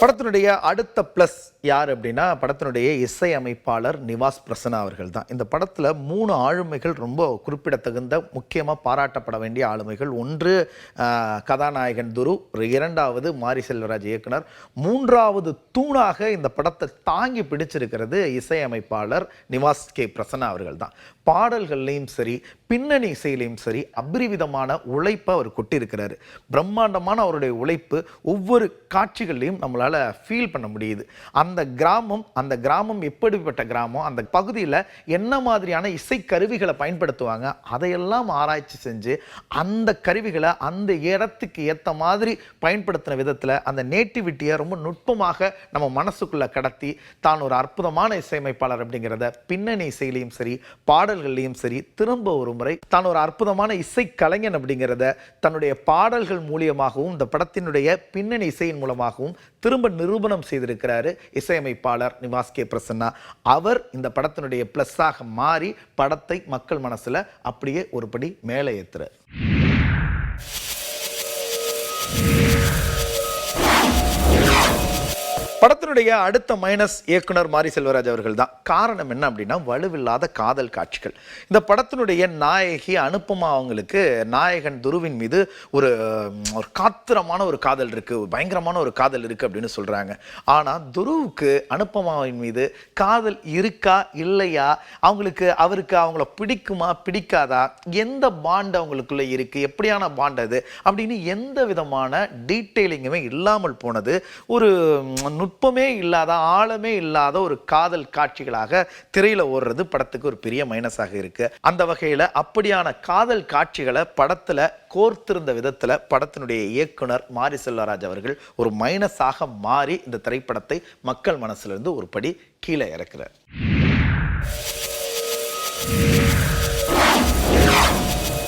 படத்தினுடைய அடுத்த ப்ளஸ் யார் அப்படின்னா படத்தினுடைய இசை அமைப்பாளர் நிவாஸ் பிரசன்னா அவர்கள் தான். இந்த படத்தில் மூணு ஆளுமைகள் ரொம்ப குறிப்பிடத்தகுந்த முக்கியமாக பாராட்டப்பட வேண்டிய ஆளுமைகள். ஒன்று கதாநாயகன் துரு இரண்டாவது மாரி செல்வராஜ் இயக்குனர். மூன்றாவது தூணாக இந்த படத்தை தாங்கி பிடிச்சிருக்கிறது இசையமைப்பாளர் நிவாஸ் கே பிரசன்னா அவர்கள் தான். பாடல்கள்லையும் சரி பின்னணி இசையிலையும் சரி அபரிவிதமான உழைப்பை அவர் கொட்டியிருக்கிறாரு. பிரம்மாண்டமான அவருடைய உழைப்பு ஒவ்வொரு காட்சிகள்லையும் நம்மளால் நம்மளால் ஃபீல் பண்ண முடியுது. அந்த கிராமம் அந்த கிராமம் எப்படிப்பட்ட கிராமம்? அந்த பகுதியில் என்ன மாதிரியான இசை கருவிகளை பயன்படுத்துவாங்க? அதையெல்லாம் ஆராய்ச்சி செஞ்சு அந்த கருவிகளை அந்த இடத்துக்கு ஏற்ற மாதிரி பயன்படுத்தின விதத்தில் அந்த நேட்டிவிட்டியை ரொம்ப நுட்பமாக நம்ம மனசுக்குள்ளே கடத்தி தான் ஒரு அற்புதமான இசையமைப்பாளர் அப்படிங்கிறத பின்னணி இசையிலையும் சரி பாடல்கள்லையும் சரி திரும்ப ஒரு முறை தான் ஒரு அற்புதமான இசை கலைஞன் அப்படிங்கிறத தன்னுடைய பாடல்கள் மூலியமாகவும் இந்த படத்தினுடைய பின்னணி இசையின் மூலமாகவும் திரும்ப நிரூபணம் செய்திருக்கிறாரு இசையமைப்பாளர் நிவாஸ் கே பிரசன்னா. அவர் இந்த படத்தினுடைய ப்ளஸ்ஸாக மாறி படத்தை மக்கள் மனசுல அப்படியே ஒருபடி மேலே ஏத்துறார். படத்தினுடைய அடுத்த மைனஸ் இயக்குனர் மாரி செல்வராஜ் அவர்கள் தான் காரணம் என்ன அப்படின்னா வலுவில்லாத காதல் காட்சிகள். இந்த படத்தினுடைய நாயகி அனுப்பமா அவங்களுக்கு நாயகன் துருவின் மீது ஒரு ஒரு காத்திரமான ஒரு காதல் இருக்குது ஒரு பயங்கரமான ஒரு காதல் இருக்குது அப்படின்னு சொல்கிறாங்க ஆனால் துருவுக்கு அனுப்பமாவின் மீது காதல் இருக்கா இல்லையா? அவங்களுக்கு அவருக்கு அவங்கள பிடிக்குமா பிடிக்காதா? எந்த பாண்ட் அவங்களுக்குள்ளே இருக்குது எப்படியான பாண்ட் அது? அப்படின்னு எந்த விதமான டீட்டெயிலிங்குமே இல்லாமல் போனது. ஒரு நுட்பமே இல்லாத ஆழமே இல்லாத ஒரு காதல் காட்சிகளாக திரையில ஓடுறது படத்துக்கு ஒரு பெரிய மைனஸாக இருக்கு. அந்த வகையில அப்படியான காதல் காட்சிகளை படத்துல கோர்த்திருந்த விதத்துல படத்தினுடைய இயக்குனர் மாரி செல்வராஜ் அவர்கள் ஒரு மைனஸாக மாறி இந்த திரைப்படத்தை மக்கள் மனசுல இருந்து ஒரு படி கீழே இறக்குறார்.